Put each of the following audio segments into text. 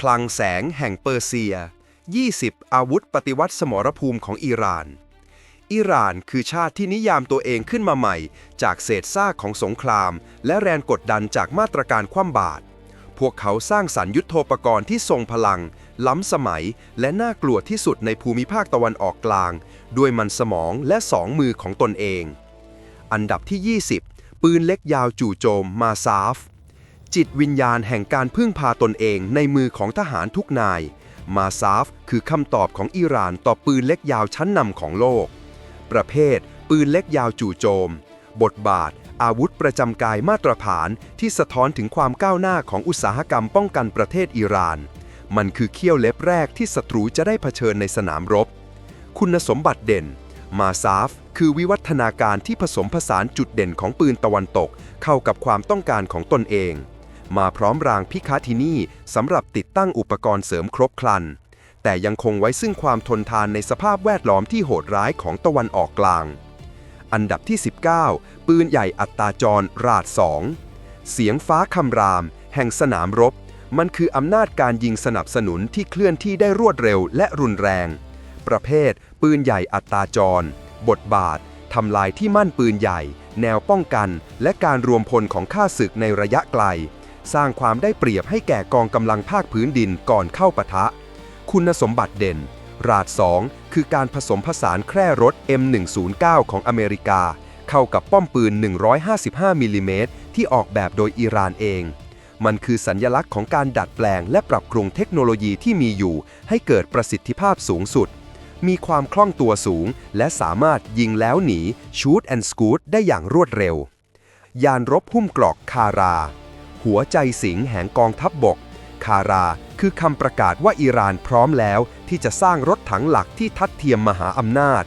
คลังแสงแห่งเปอร์เซีย 20 อาวุธปฏิวัติสมรภูมิของอิหร่าน อิหร่านคือชาติที่นิยามตัวเองขึ้นมาใหม่ จากเศษซากของสงคราม และแรงกดดันจากมาตรการคว่ำบาตร พวกเขาสร้างสรรค์ยุทโธปกรณ์ที่ทรงพลัง ล้ำสมัย และน่ากลัวที่สุดในภูมิภาคตะวันออกกลาง ด้วยมันสมองและสองมือของตนเอง อันดับที่ 20 ปืนเล็กยาวจู่โจมมาซาฟ จิตวิญญาณแห่งการพึ่งพาตนเองในมือของทหารทุกนาย มาซาฟคือคำตอบของอิหร่านต่อปืนเล็กยาวชั้นนำของโลก ประเภท ปืนเล็กยาวจู่โจม บทบาท อาวุธประจำกายมาตรฐานที่สะท้อนถึงความก้าวหน้าของอุตสาหกรรมป้องกันประเทศอิหร่าน มันคือเขี้ยวเล็บแรกที่ศัตรูจะได้เผชิญในสนามรบ คุณสมบัติเด่น มาซาฟคือวิวัฒนาการที่ผสมผสานจุดเด่นของปืนตะวันตก เข้ากับความต้องการของตนเอง มาพร้อมรางพิคาทินี่สำหรับติดตั้งอุปกรณ์เสริมครบครัน แต่ยังคงไว้ซึ่งความทนทานในสภาพแวดล้อมที่โหดร้ายของตะวันออกกลาง อันดับที่ 19 ปืนใหญ่อัตราจรราด2เสียงฟ้าคำราม แห่งสนามรบ มันคืออำนาจการยิงสนับสนุนที่เคลื่อนที่ได้รวดเร็วและรุนแรง ประเภท ปืนใหญ่อัตราจร บทบาททำลายที่มั่นปืนใหญ่ แนวป้องกัน และการรวมพลของข้าศึกในระยะไกล สร้างความได้เปรียบให้แก่กองกำลังภาคพื้นดินก่อนเข้าปะทะ คุณสมบัติเด่น ราด 2 คือการผสมผสานแคร่รถ M109 ของอเมริกา เข้ากับป้อมปืน 155มิลลิเมตรที่ออกแบบโดยอิหร่านเอง มันคือสัญญลักษณ์ของการดัดแปลงและปรับปรุงเทคโนโลยีที่มีอยู่ ให้เกิดประสิทธิภาพสูงสุด มีความคล่องตัวสูง และสามารถยิงแล้วหนี shoot and scoot ได้อย่างรวดเร็ว ยานรบหุ้มเกรอกคารา หัวใจสิงแห่งกองทัพบบก คาราคือคำประกาศว่าอิหร่านพร้อมแล้วที่จะสร้างรถถังหลักที่ทัดเทียมมหาอำนาจ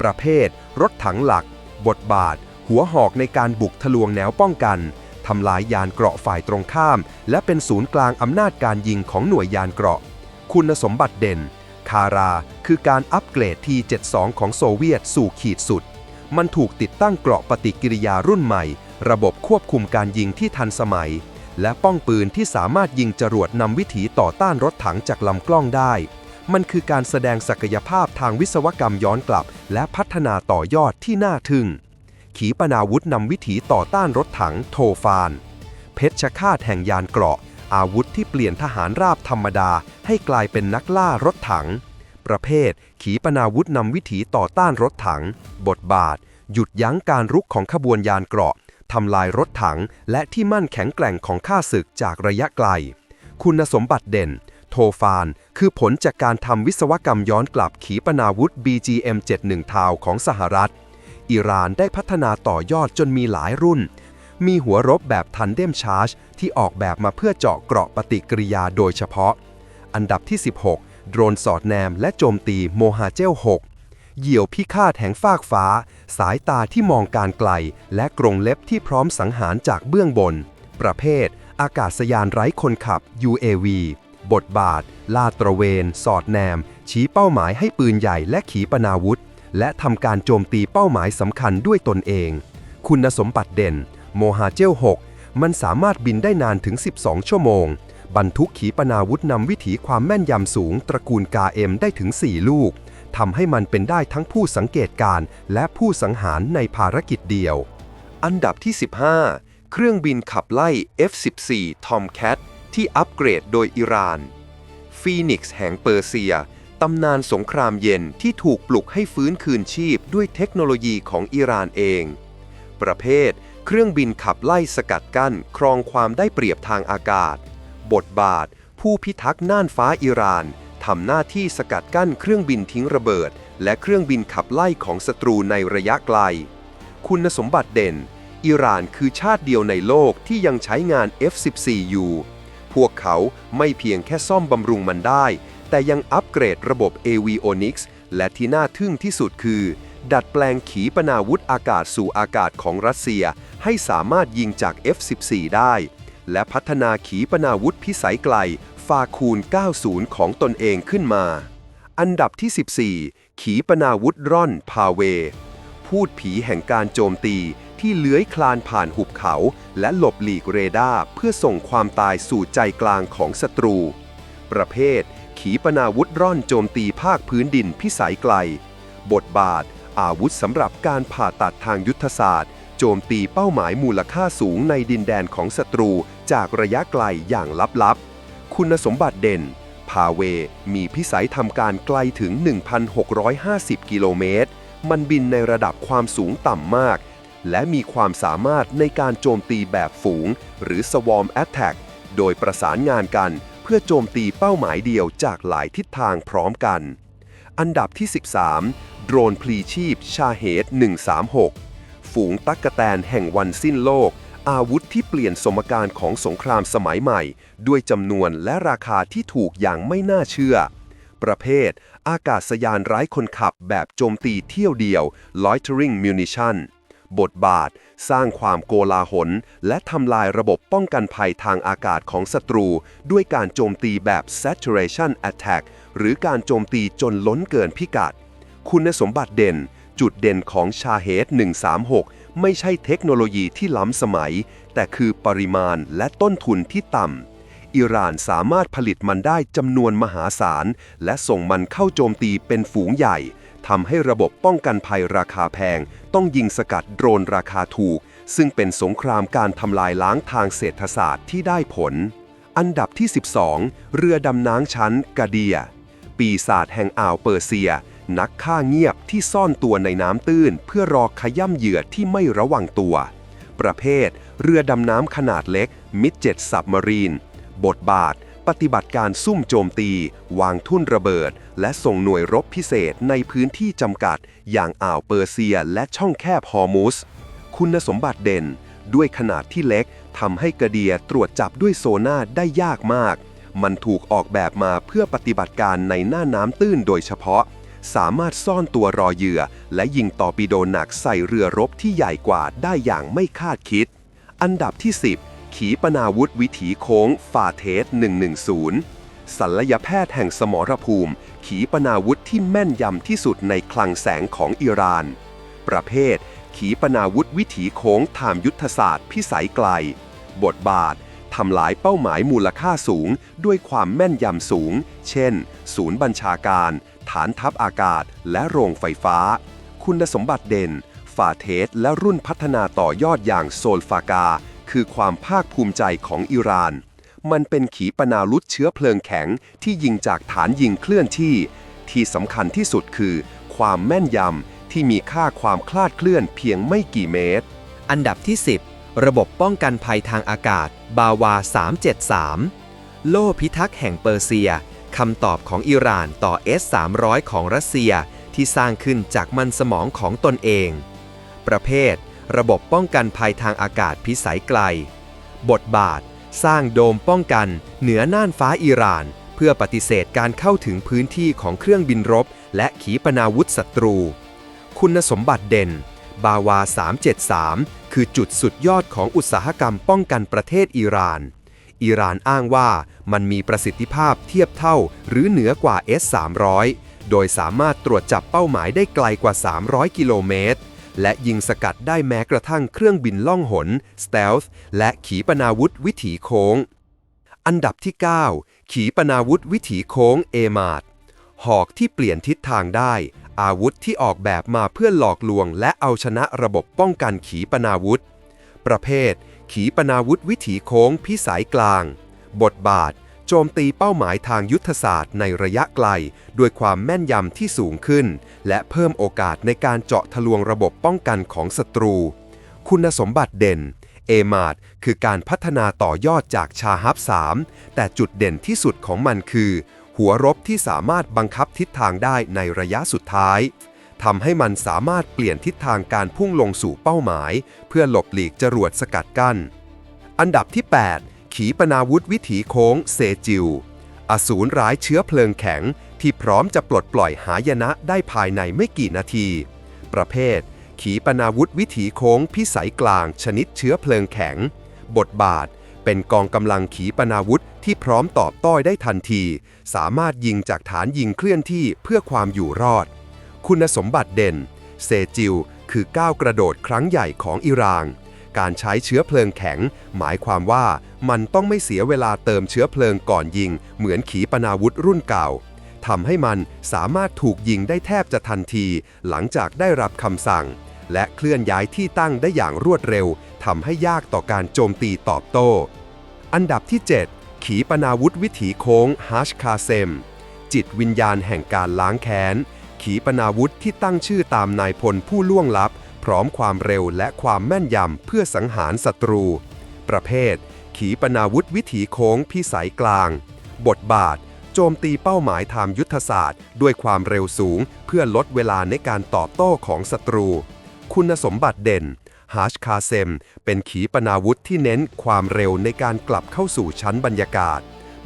ประเภท รถถังหลัก บทบาท หัวหอกในการบุกทะลวงแนวป้องกันทำลายยานเกราะฝ่ายตรงข้าม และเป็นศูนย์กลางอำนาจการยิงของหน่วยยานเกราะ คุณสมบัติเด่น คาราคือการอัปเกรด T72 ของโซเวียตสู่ขีดสุด มันถูกติดตั้งเกราะปฏิกิริยารุ่นใหม่ ระบบควบคุมการยิงที่ทันสมัย และป้องปืนที่สามารถยิงจรวดนำวิถีต่อต้านรถถังจากลำกล้องได้ มันคือการแสดงศักยภาพทางวิศวกรรมย้อนกลับ และพัฒนาต่อยอดที่น่าทึ่ง ขีปนาวุธนำวิถีต่อต้านรถถังโทฟาน เพชฌฆาตแห่งยานเกราะ อาวุธที่เปลี่ยนทหารราบธรรมดาให้กลายเป็นนักล่ารถถัง ประเภท ขีปนาวุธนำวิถีต่อต้านรถถัง บทบาท หยุดยั้งการรุกของขบวนยานเกราะ ทำลายรถถัง และที่มั่นแข็งแกร่งของข้าศึกจากระยะไกล คุณสมบัติเด่น โทฟาน คือผลจากการทำวิศวกรรมย้อนกลับขีปนาวุธ BGM-71 ทาวของสหรัฐ อิหร่านได้พัฒนาต่อยอดจนมีหลายรุ่น มีหัวรบแบบทันเดมชาร์จ ที่ออกแบบมาเพื่อเจาะเกราะปฏิกิริยาโดยเฉพาะ อันดับที่ 16 โดรนสอดแนมและโจมตีโมฮาเจล 6 เหยี่ยวพิฆาตแห่งฟากฟ้า สายตาที่มองการไกล และกรงเล็บที่พร้อมสังหารจากเบื้องบน ประเภท อากาศยานไร้คนขับ UAV บทบาท ลาดตระเวน สอดแนม ชี้เป้าหมายให้ปืนใหญ่และขีปนาวุธ และทำการโจมตีเป้าหมายสำคัญด้วยตนเอง คุณสมบัติเด่น โมฮาเจล 6 มันสามารถบินได้นานถึง 12 ชั่วโมง บรรทุกขีปนาวุธนำวิถีความแม่นยำสูงตระกูลกาเอ็มได้ถึง 4 ลูก ทำให้มันเป็นได้ทั้งผู้สังเกตการณ์และผู้สังหารในภารกิจเดียว อันดับที่ 15 เครื่องบินขับไล่ F-14 Tomcat ที่อัปเกรดโดยอิหร่านฟีนิกซ์แห่งเปอร์เซียตำนานสงครามเย็นที่ถูกปลุกให้ฟื้นคืนชีพด้วยเทคโนโลยีของอิหร่านเอง ประเภท เครื่องบินขับไล่สกัดกั้น ครองความได้เปรียบทางอากาศ บทบาท ผู้พิทักษ์น่านฟ้าอิหร่าน ทำหน้าที่สกัดกั้นเครื่องบินทิ้งระเบิด และเครื่องบินขับไล่ของศัตรูในระยะไกล คุณสมบัติเด่น อิหร่านคือชาติเดียวในโลกที่ยังใช้งาน F-14 อยู่พวกเขาไม่เพียงแค่ซ่อมบำรุงมันได้ แต่ยังอัปเกรดระบบ Avionics และที่น่าทึ่งที่สุดคือ ดัดแปลงขีปนาวุธอากาศสู่อากาศของรัสเซีย ให้สามารถยิงจาก F-14 ได้ และพัฒนาขีปนาวุธพิสัยไกล ฟาคูน 90 ของตนเองขึ้นมา อันดับที่ 14 ขีปนาวุธร่อนพาเว พูดผีแห่งการโจมตีที่เลื้อยคลานผ่านหุบเขา และหลบหลีกเรดาร์เพื่อส่งความตายสู่ใจกลางของศัตรู ประเภท ขีปนาวุธร่อนโจมตีภาคพื้นดินพิสัยไกล บทบาท อาวุธสำหรับการผ่าตัดทางยุทธศาสตร์ โจมตีเป้าหมายมูลค่าสูงในดินแดนของศัตรูจากระยะไกลอย่างลับๆ คุณสมบัติเด่น พาเวมีพิสัยทำการไกลถึง 1,650 กิโลเมตร มันบินในระดับความสูงต่ำมาก และมีความสามารถในการโจมตีแบบฝูง หรือ Swarm Attack โดยประสานงานกันเพื่อโจมตีเป้าหมายเดียวจากหลายทิศทางพร้อมกัน อันดับที่ 13 โดรนพลีชีพ ชาเฮด136 ฝูงตักกะแตนแห่งวันสิ้นโลก อาวุธที่เปลี่ยนสมการของสงครามสมัยใหม่ ด้วยจำนวนและราคาที่ถูกอย่างไม่น่าเชื่อ ประเภท อากาศยานไร้คนขับแบบโจมตีเที่ยวเดียว loitering munition บทบาท สร้างความโกลาหล และทำลายระบบป้องกันภัยทางอากาศของศัตรู ด้วยการโจมตีแบบ saturation attack หรือการโจมตีจนล้นเกินพิกัด คุณสมบัติเด่น จุดเด่นของชาเฮด136 ไม่ใช่เทคโนโลยีที่ล้ำสมัย แต่คือปริมาณและต้นทุนที่ต่ำ อิหร่านสามารถผลิตมันได้จำนวนมหาศาล และส่งมันเข้าโจมตีเป็นฝูงใหญ่ทำให้ระบบป้องกันภัยราคาแพง ต้องยิงสกัดโดรนราคาถูก ซึ่งเป็นสงครามการทำลายล้างทางเศรษฐศาสตร์ที่ได้ผล อันดับที่ 12 เรือดำน้ำชั้นกาเดีย ปีศาจแห่งอ่าวเปอร์เซีย นักฆ่าเงียบที่ซ่อนตัวในน้ำตื้น เพื่อรอขย่ำเหยื่อที่ไม่ระวังตัว ประเภท เรือดำน้ำขนาดเล็กมิดเจ็ตซับมารีน บทบาท ปฏิบัติการซุ่มโจมตี วางทุ่นระเบิด และส่งหน่วยรบพิเศษในพื้นที่จำกัด อย่างอ่าวเปอร์เซียและช่องแคบฮอร์มุส คุณสมบัติเด่น ด้วยขนาดที่เล็กทำให้กระเดียตรวจจับด้วยโซน่าได้ยากมาก มันถูกออกแบบมาเพื่อปฏิบัติการในหน้าน้ำตื้นโดยเฉพาะ สามารถซ่อนตัวรอเหยื่อ และยิงตอปิโดหนักใส่เรือรบที่ใหญ่กว่าได้อย่างไม่คาดคิด อันดับที่ 10 ขีปนาวุธวิถีโค้งฟาเทส 110 ศัลยแพทย์แห่งสมรภูมิ ขีปนาวุธที่แม่นยำที่สุดในคลังแสงของอิหร่าน ประเภท ขีปนาวุธวิถีโค้งทามยุทธศาสตร์พิสัยไกล บทบาททำลายเป้าหมายมูลค่าสูงด้วยความแม่นยำสูง เช่น ศูนย์บัญชาการ ฐานทัพอากาศ และโรงไฟฟ้า คุณสมบัติเด่นฟาเทสและรุ่นพัฒนาต่อยอดอย่างโซลฟากา คือความภาคภูมิใจของอิหร่าน มันเป็นขีปนาวุธเชื้อเพลิงแข็งที่ยิงจากฐานยิงเคลื่อนที่ ที่สำคัญที่สุดคือ ความแม่นยำที่มีค่าความคลาดเคลื่อนเพียงไม่กี่เมตร อันดับที่ 10 ระบบป้องกันภัยทางอากาศ บาวา 373 โล่พิทักษ์แห่งเปอร์เซีย คำตอบของอิหร่านต่อ S-300 ของรัสเซียที่สร้างขึ้นจากมันสมองของตนเอง ประเภท ระบบป้องกันภัยทางอากาศพิสัยไกล บทบาท สร้างโดมป้องกัน เหนือน่านฟ้าอิหร่าน เพื่อปฏิเสธการเข้าถึงพื้นที่ของเครื่องบินรบ และขีปนาวุธศัตรู คุณสมบัติเด่น บาวา 373 คือจุดสุดยอดของอุตสาหกรรมป้องกันประเทศอิหร่าน อิหร่านอ้างว่ามันมีประสิทธิภาพเทียบเท่าหรือเหนือกว่า S-300 โดยสามารถตรวจจับเป้าหมายได้ไกลกว่า 300 กิโลเมตร และยิงสกัดได้แม้กระทั่งเครื่องบินล่องหน Stealth และขีปนาวุธวิถีโค้ง อันดับที่ 9 ขีปนาวุธวิถีโค้งเอมาดหอกที่เปลี่ยนทิศทางได้ อาวุธที่ออกแบบมาเพื่อหลอกลวงและเอาชนะระบบป้องกันขีปนาวุธ ประเภท ขีปนาวุธวิถีโค้งพิสัยกลาง บทบาท โจมตีเป้าหมายทางยุทธศาสตร์ในระยะไกล ด้วยความแม่นยำที่สูงขึ้น และเพิ่มโอกาสในการเจาะทะลวงระบบป้องกันของศัตรู คุณสมบัติเด่นเอมาดคือการพัฒนาต่อยอดจากชาฮับ 3 แต่จุดเด่นที่สุดของมันคือ หัวรบที่สามารถบังคับทิศทางได้ในระยะสุดท้าย ทำให้มันสามารถเปลี่ยนทิศทางการพุ่งลงสู่เป้าหมาย เพื่อหลบหลีกจรวดสกัดกั้น อันดับที่ 8 ขีปนาวุธวิถีโค้งเซจิว อสูรร้ายเชื้อเพลิงแข็ง ที่พร้อมจะปลดปล่อยหายนะได้ภายในไม่กี่นาที ประเภท ขีปนาวุธวิถีโค้งพิสัยกลางชนิดเชื้อเพลิงแข็ง บทบาทเป็นกองกำลังขีปนาวุธที่พร้อมตอบต้ได้ทันที สามารถยิงจากฐานยิงเคลื่อนที่เพื่อความอยู่รอด คุณสมบัติเด่น เซจิวคือก้าวกระโดดครั้งใหญ่ของอิหร่าน การใช้เชื้อเพลิงแข็ง หมายความว่ามันต้องไม่เสียเวลาเติมเชื้อเพลิงก่อนยิง เหมือนขีปนาวุธรุ่นเก่าทำให้มันสามารถถูกยิงได้แทบจะทันที หลังจากได้รับคำสั่ง และเคลื่อนย้ายที่ตั้งได้อย่างรวดเร็วทำให้ยากต่อการโจมตีตอบโต้ อันดับที่ 7 ขีปนาวุธวิถีโค้งฮัชคาเซม จิตวิญญาณแห่งการล้างแค้น ขีปนาวุธที่ตั้งชื่อตามนายพลผู้ล่วงลับ พร้อมความเร็วและความแม่นยำเพื่อสังหารศัตรู ประเภท ขีปนาวุธวิถีโค้งพิสัยกลาง บทบาท โจมตีเป้าหมายทางยุทธศาสตร์ ด้วยความเร็วสูง เพื่อลดเวลาในการตอบโต้ของศัตรู คุณสมบัติเด่นฮาชคาเซมเป็นขีปนาวุธที่เน้นความเร็วในการกลับเข้าสู่ชั้นบรรยากาศ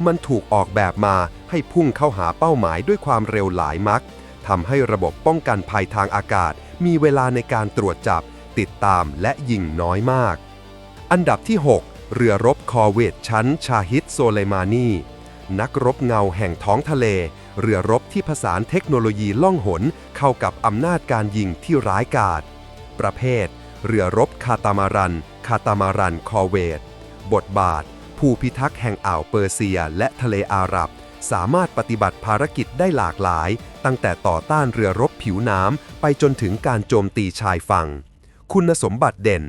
มันถูกออกแบบมาให้พุ่งเข้าหาเป้าหมายด้วยความเร็วหลายมัก ทำให้ระบบป้องกันภัยทางอากาศ มีเวลาในการตรวจจับ ติดตามและยิงน้อยมาก อันดับที่ 6 เรือรบคอเวตชั้น ชาฮิดโซเลมานี นักรบเงาแห่งท้องทะเล เรือรบที่ผสานเทคโนโลยีล่องหนเข้ากับอำนาจการยิงที่ร้ายกาจ ประเภท เรือรบคาตามารัน คาตามารันคอเวต บทบาท ผู้พิทักษ์แห่งอ่าวเปอร์เซียและทะเลอาหรับ สามารถปฏิบัติภารกิจได้หลากหลาย ตั้งแต่ต่อต้านเรือรบผิวน้ำไปจนถึงการโจมตีชายฝั่ง คุณสมบัติเด่น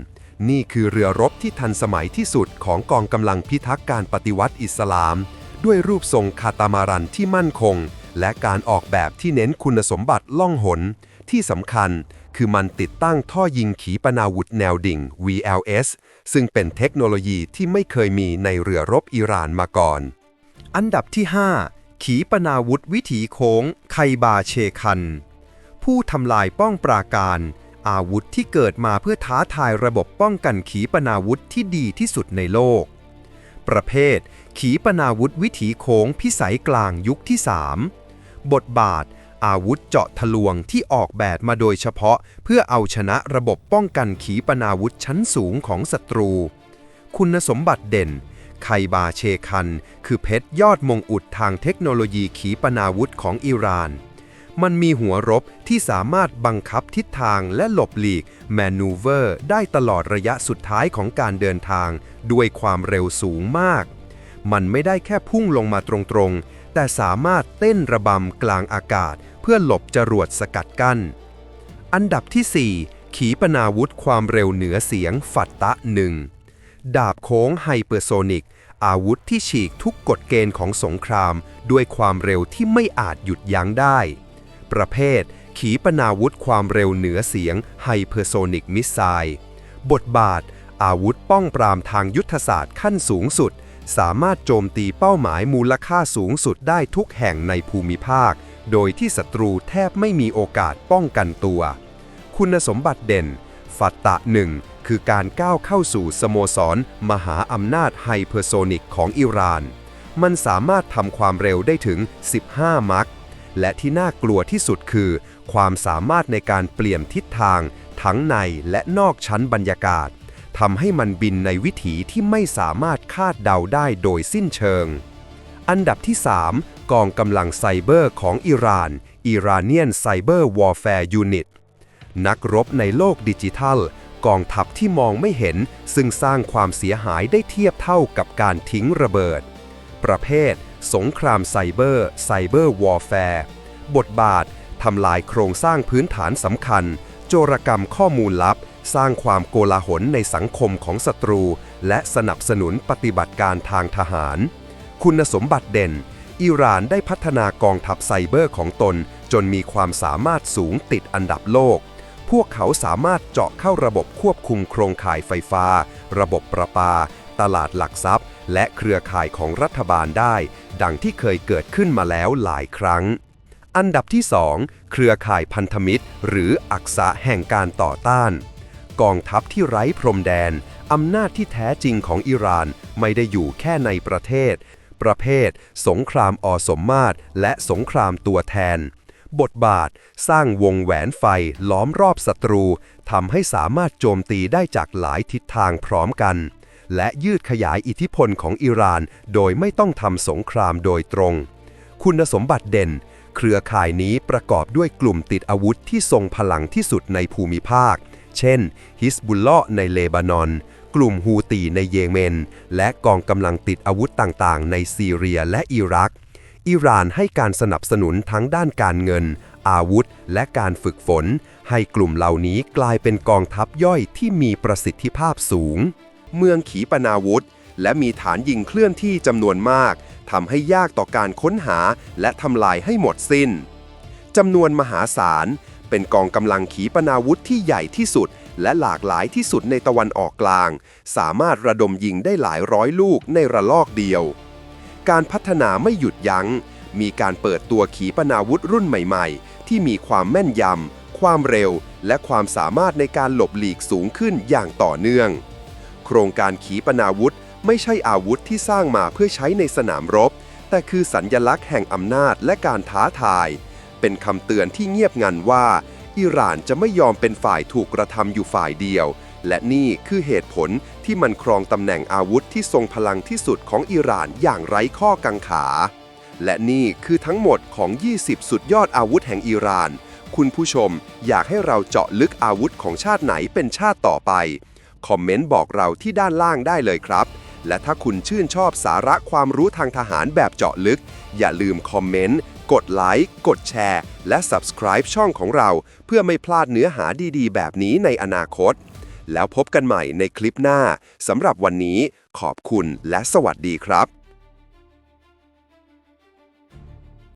นี่คือเรือรบที่ทันสมัยที่สุดของกองกำลังพิทักษ์การปฏิวัติอิสลาม ด้วยรูปทรงคาตามารันที่มั่นคง และการออกแบบที่เน้นคุณสมบัติล่องหน ที่สำคัญคือมันติดตั้งท่อยิงขีปนาวุธแนวดิ่ง VLS ซึ่งเป็นเทคโนโลยีที่ไม่เคยมีในเรือรบอิหร่านมาก่อน อันดับที่ 5 ขีปนาวุธวิถีโค้ง ไคบาเชคัน ผู้ทำลายป้องปราการ อาวุธที่เกิดมาเพื่อท้าทายระบบป้องกันขีปนาวุธที่ดีที่สุดในโลก ประเภท ขีปนาวุธวิถีโค้งพิสัยกลางยุคที่ 3 บทบาท อาวุธเจาะทะลวงที่ออกแบบมาโดยเฉพาะ เพื่อเอาชนะระบบป้องกันขีปนาวุธชั้นสูงของศัตรู คุณสมบัติเด่น ไคบาเชคัน คือเพชรยอดมงอุดทางเทคโนโลยีขีปนาวุธของอิหร่าน มันมีหัวรบที่สามารถบังคับทิศทางและหลบหลีกแมนูเวอร์ ได้ตลอดระยะสุดท้ายของการเดินทาง ด้วยความเร็วสูงมาก มันไม่ได้แค่พุ่งลงมาตรงๆ แต่สามารถเต้นระบำกลางอากาศ เพื่อหลบจรวดสกัดกั้น อันดับที่ 4ขีปนาวุธความเร็วเหนือเสียงฝัตตะหนึ่ง ดาบโค้งไฮเปอร์โซนิก อาวุธที่ฉีกทุกกฎเกณฑ์ของสงคราม ด้วยความเร็วที่ไม่อาจหยุดยั้งได้ ประเภท ขีปนาวุธความเร็วเหนือเสียงไฮเปอร์โซนิกมิสไซล์บทบาท อาวุธป้องปรามทางยุทธศาสตร์ขั้นสูงสุด สามารถโจมตีเป้าหมายมูลค่าสูงสุดได้ทุกแห่งในภูมิภาค โดยที่ศัตรูแทบไม่มีโอกาสป้องกันตัว คุณสมบัติเด่น ฟัตตะหนึ่ง คือการก้าวเข้าสู่สโมสร มหาอำนาจไฮเปอร์โซนิกของอิหร่าน มันสามารถทำความเร็วได้ถึง 15 มัคและที่น่ากลัวที่สุดคือ ความสามารถในการเปลี่ยนทิศทาง ทั้งในและนอกชั้นบรรยากาศทำให้มันบินในวิถีที่ไม่สามารถคาดเดาได้โดยสิ้นเชิง อันดับที่ 3 กองกำลังไซเบอร์ของอิหร่าน Iranian Cyber Warfare Unit นักรบในโลกดิจิทัล กองทัพที่มองไม่เห็น ซึ่งสร้างความเสียหายได้เทียบเท่ากับการทิ้งระเบิด ประเภท สงครามไซเบอร์ไซเบอร์วอร์แฟร์บทบาททำลายโครงสร้างพื้นฐานสำคัญ โจรกรรมข้อมูลลับ สร้างความโกลาหลในสังคมของศัตรู และสนับสนุนปฏิบัติการทางทหาร คุณสมบัติเด่น อิหร่านได้พัฒนากองทัพไซเบอร์ของตน จนมีความสามารถสูงติดอันดับโลก พวกเขาสามารถเจาะเข้าระบบควบคุมโครงข่ายไฟฟ้า ระบบประปา ตลาดหลักทรัพย์ และเครือข่ายของรัฐบาลได้ ดังที่เคยเกิดขึ้นมาแล้วหลายครั้ง อันดับที่ 2 เครือข่ายพันธมิตร หรืออักษะแห่งการต่อต้าน กองทัพที่ไร้พรมแดน อำนาจที่แท้จริงของอิหร่านไม่ได้อยู่แค่ในประเทศ ประเภท สงครามอสมมาตรและสงครามตัวแทน บทบาท สร้างวงแหวนไฟล้อมรอบศัตรูทำให้สามารถโจมตีได้จากหลายทิศทางพร้อมกัน และยืดขยายอิทธิพลของอิหร่าน โดยไม่ต้องทำสงครามโดยตรง คุณสมบัติเด่น เครือข่ายนี้ประกอบด้วยกลุ่มติดอาวุธที่ทรงพลังที่สุดในภูมิภาค เช่น ฮิสบุลเลาะในเลบานอนกลุ่มฮูตีในเยเมน และกองกำลังติดอาวุธต่างๆ ในซีเรียและอิรัก อิหร่านให้การสนับสนุนทั้งด้านการเงิน อาวุธ และการฝึกฝน ให้กลุ่มเหล่านี้กลายเป็นกองทัพย่อยที่มีประสิทธิภาพสูง เมืองขีปนาวุธ และมีฐานยิงเคลื่อนที่จำนวนมากทำให้ยากต่อการค้นหาและทำลายให้หมดสิ้นจำนวนมหาศาล เป็นกองกำลังขีปนาวุธที่ใหญ่ที่สุด และหลากหลายที่สุดในตะวันออกกลาง สามารถระดมยิงได้หลายร้อยลูกในระลอกเดียว การพัฒนาไม่หยุดยัง้ง มีการเปิดตัวขีปนาวุธรุ่นใหม่ๆ ที่มีความแม่นยำ ความเร็ว และความสามารถในการหลบหลีกสูงขึ้นอย่างต่อเนื่อง โครงการขีปนาวุธไม่ใช่อาวุธที่สร้างมาเพื่อใช้ในสนามรบ แต่คือสัญญลักษณ์แห่งอำนาจและการท้าทาย เป็นคำเตือนที่เงียบงันว่า อิหร่านจะไม่ยอมเป็นฝ่ายถูกกระทำอยู่ฝ่ายเดียว และนี่คือเหตุผลที่มันครองตำแหน่งอาวุธที่ทรงพลังที่สุดของอิหร่านอย่างไร้ข้อกังขา และนี่คือทั้งหมดของ 20 สุดยอดอาวุธแห่งอิหร่าน คุณผู้ชมอยากให้เราเจาะลึกอาวุธของชาติไหนเป็นชาติต่อไป คอมเมนต์บอกเราที่ด้านล่างได้เลยครับ และถ้าคุณชื่นชอบสาระความรู้ทางทหารแบบเจาะลึก อย่าลืมคอมเมนต์กดไลค์ กดแชร์ และ Subscribe ช่องของเรา เพื่อไม่พลาดเนื้อหาดีๆ แบบนี้ในอนาคต แล้วพบกันใหม่ในคลิปหน้าสำหรับวันนี้ขอบคุณและสวัสดีครับ